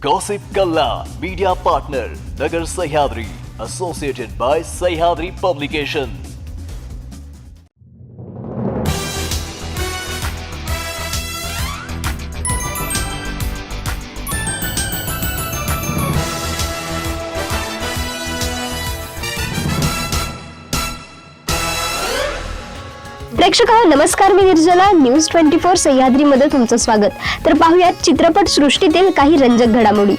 Gossip Kalla Media Partner Nagar Sahyadri Associated by Sahyadri Publication प्रेक्षक नमस्कार मी Nirjala. News twenty four सह्याद्रीमध्ये तुमचं स्वागत. तर पाहूयात चित्रपट सृष्टीतील काही रंजक घडामोडी.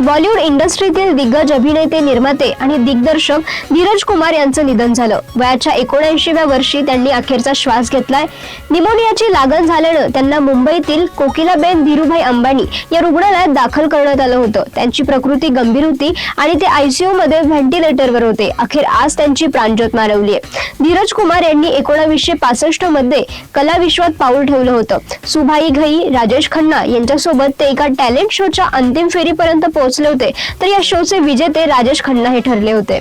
बॉलिवूड इंडस्ट्रीतील दिग्गज अभिनेते निर्माते आणि दिग्दर्शक धीरज कुमार यांचं निधन झालं. वयाच्या एकोणऐंशीव्या वर्षी त्यांनी अखेरचा श्वास घेतलाय. निमोनियाची लागण झाल्यानं त्यांना मुंबईतील कोकिलाबेन धीरूभाई अंबानी या रुग्णालयात दाखल करण्यात आलं होतं. त्यांची प्रकृती गंभीर होती आणि ते आयसीयू मध्ये व्हेंटिलेटरवर होते. अखेर आज त्यांची प्राणज्योत मारवली आहे. धीरज कुमार यांनी एकोणावीसशे पासष्टमध्ये कला विश्वात पाऊल ठेवलं होतं. सुभाई घई राजेश खन्ना यांच्यासोबत ते एका टॅलेंट शोच्या अंतिम फेरीपर्यंत पोहोच पोहोचले होते. तर या शोचे विजेते राजेश खन्ना हे ठरले होते.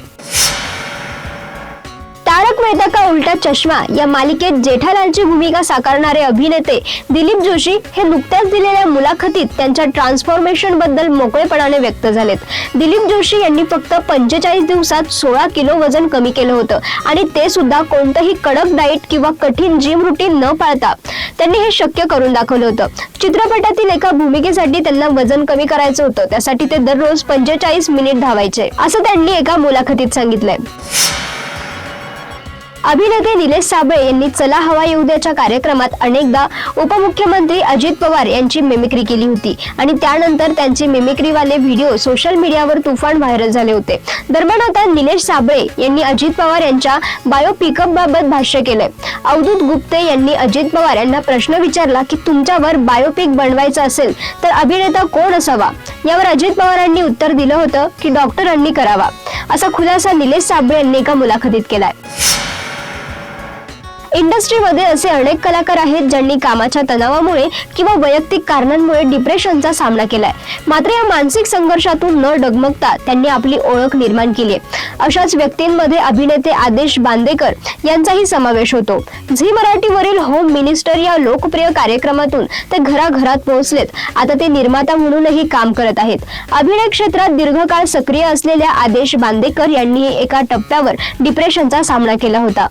मेहता का उलटा चष्मा. या मालिकेत जेठालालची भूमिका साकारणारे अभिनेते दिलीप जोशी हे नुकत्याच दिलेल्या मुलाखतीत त्यांच्या ट्रान्सफॉर्मेशनबद्दल मोकळेपणाने व्यक्त झालेत. दिलीप जोशी यांनी फक्त पंचेचाळीस दिवसात सोळा किलो वजन कमी केलं होतं आणि ते सुद्धा कोणतंही कडक डाएट किंवा कठीण जिम रुटीन न पाळता त्यांनी हे शक्य करून दाखवलं होतं. चित्रपटातील एका भूमिकेसाठी त्यांना वजन कमी करायचं होतं. त्यासाठी ते दररोज पंचेचाळीस मिनिट धावायचे. असं त्यांनी एका मुलाखतीत सांगितलंय. अभिनेते निलेश साबळे यांनी चला हवा येऊ द्याच्या कार्यक्रमात अनेकदा उपमुख्यमंत्री अजित पवार यांची मिमिक्री केली होती. आणि त्यानंतर त्यांचे मिमिक्रीवाले व्हिडिओ सोशल मीडियावर तुफान व्हायरल झाले होते. दरम्यान आता निलेश साबळे यांनी अजित पवार यांच्या बायोपिकअप बाबत भाष्य केलंय. अवधूत गुप्ते यांनी अजित पवार यांना प्रश्न विचारला की तुमच्यावर बायोपिक बनवायचं असेल तर अभिनेता कोण असावा? यावर अजित पवारांनी उत्तर दिलं होतं की डॉक्टरांनी करावा. असा खुलासा निलेश साबळे यांनी एका मुलाखतीत केलाय. इंडस्ट्रीमध्ये असे अनेक कलाकार आहेत ज्यांनी कामाच्या तणावामुळे किंवा वैयक्तिक कारणांमुळे डिप्रेशनचा सामना केलाय. मात्र या मानसिक संघर्षातून न डगमगता त्यांनी आपली ओळख निर्माण केली आहे. अशाच व्यक्तींमध्ये अभिनेते आदेश बांदेकर यांचाही समावेश होतो. झी मराठीवरील होम मिनिस्टर या लोकप्रिय कार्यक्रमातून ते घराघरात पोहोचलेत. आता ते निर्माता म्हणूनही काम करत आहेत. अभिनय क्षेत्रात दीर्घकाळ सक्रिय असलेल्या आदेश बांदेकर यांनी एका टप्प्यावर डिप्रेशनचा सामना केला होता.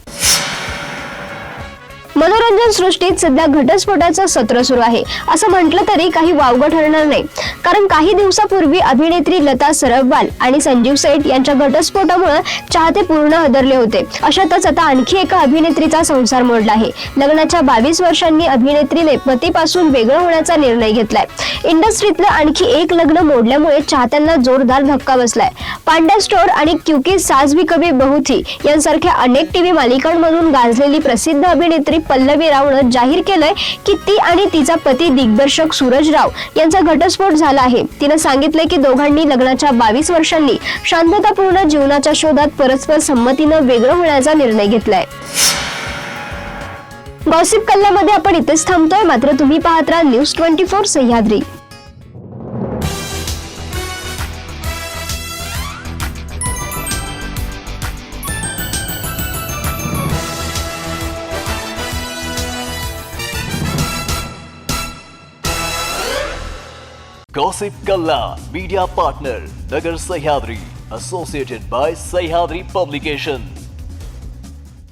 मनोरंजन सृष्टीत सध्या घटस्फोटाचं सत्र सुरू आहे. असं म्हटलं तरी काही वावगं ठरणार नाही. कारण काही दिवसापूर्वी अभिनेत्री लता सरबवाल आणि संजीव सेठ यांच्या घटस्फोटामुळे चाहते पूर्ण हदरले होते. अशातच आता आणखी एका अभिनेत्रीचा संसार मोडला आहे. लग्नाच्या बावीस वर्षांनी अभिनेत्रीने पतीपासून वेगळं होण्याचा निर्णय घेतलाय. इंडस्ट्रीतलं आणखी एक लग्न मोडल्यामुळे चाहत्यांना जोरदार धक्का बसलाय. पांड्या स्टोर आणि क्युकी सास भी कभी बहुथी यांसारख्या अनेक टीव्ही मालिकांमधून गाजलेली प्रसिद्ध अभिनेत्री पल्लवी रावनं जाहीर केलंय की ती आणि तिचा पती दिग्दर्शक सूरज राव यांचा घटस्फोट झाला आहे. तिनं सांगितलंय की दोघांनी लग्नाच्या बावीस वर्षांनी शांततापूर्ण जीवनाच्या शोधात परस्पर संमतीनं वेगळं होण्याचा निर्णय घेतलाय. गॉसिप कल्ल्यामध्ये आपण इथेच थांबतोय. मात्र तुम्ही पाहत राहा news twenty four Sahyadri. Gossip Kalla Media Partner Nagar Sahyadri Associated by Sahyadri Publication